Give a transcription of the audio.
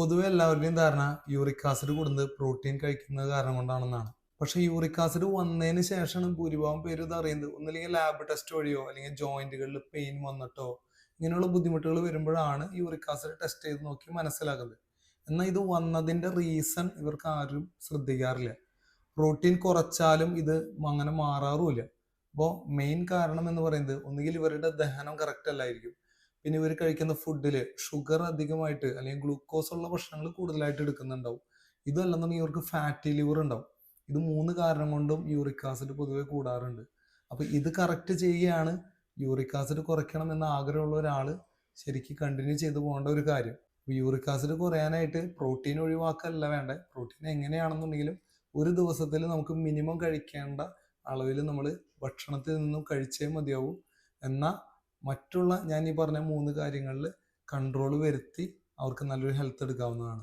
പൊതുവെ എല്ലാവരുടെയും ധാരണ യൂറിക് ആസിഡ് കൂടുന്നത് പ്രോട്ടീൻ കഴിക്കുന്നത് കാരണം കൊണ്ടാണെന്നാണ്. പക്ഷെ യൂറിക് ആസിഡ് വന്നതിന് ശേഷമാണ് ഭൂരിഭാഗം പേര് ഇത് അറിയുന്നത്. ഒന്നില്ലെങ്കിൽ ലാബ് ടെസ്റ്റ് വഴിയോ അല്ലെങ്കിൽ ജോയിന്റുകളിൽ പെയിൻ വന്നിട്ടോ ഇങ്ങനെയുള്ള ബുദ്ധിമുട്ടുകൾ വരുമ്പോഴാണ് യൂറിക് ആസിഡ് ടെസ്റ്റ് ചെയ്ത് നോക്കി മനസ്സിലാക്കുന്നത് എന്നാൽ ഇത് വന്നതിന്റെ റീസൺ ഇവർക്ക് ആരും ശ്രദ്ധിക്കാറില്ല. പ്രോട്ടീൻ കുറച്ചാലും ഇത് അങ്ങനെ മാറാറുമില്ല. അപ്പോൾ മെയിൻ കാരണം എന്ന് പറയുന്നത് ഒന്നുകിൽ ഇവരുടെ ദഹനം കറക്റ്റ് അല്ലായിരിക്കും. പിന്നെ ഇവർ കഴിക്കുന്ന ഫുഡിൽ ഷുഗർ അധികമായിട്ട് അല്ലെങ്കിൽ ഗ്ലൂക്കോസ് ഉള്ള ഭക്ഷണങ്ങൾ കൂടുതലായിട്ട് എടുക്കുന്നുണ്ടാവും. ഇതല്ലെന്നുണ്ടെങ്കിൽ ഇവർക്ക് ഫാറ്റി ലിവർ ഉണ്ടാവും. ഇത് മൂന്ന് കാരണം കൊണ്ടും യൂറിക് ആസിഡ് പൊതുവെ കൂടാറുണ്ട്. അപ്പൊ ഇത് കറക്റ്റ് ചെയ്യുകയാണ്. യൂറിക് ആസിഡ് കുറയ്ക്കണം എന്ന ആഗ്രഹമുള്ള ഒരാൾ ശരിക്കും കണ്ടിന്യൂ ചെയ്തു പോകേണ്ട ഒരു കാര്യം. യൂറിക് ആസിഡ് കുറയാനായിട്ട് പ്രോട്ടീൻ ഒഴിവാക്കല്ല വേണ്ട. പ്രോട്ടീൻ എങ്ങനെയാണെന്നുണ്ടെങ്കിലും ഒരു ദിവസത്തിൽ നമുക്ക് മിനിമം കഴിക്കേണ്ട അളവിൽ നമ്മൾ ഭക്ഷണത്തിൽ നിന്നും കഴിച്ചേ മതിയാവും. എന്നാൽ മറ്റുള്ള ഞാൻ ഈ പറഞ്ഞ മൂന്ന് കാര്യങ്ങളിൽ കൺട്രോൾ വരുത്തി അവർക്ക് നല്ലൊരു ഹെൽത്ത് എടുക്കാവുന്നതാണ്.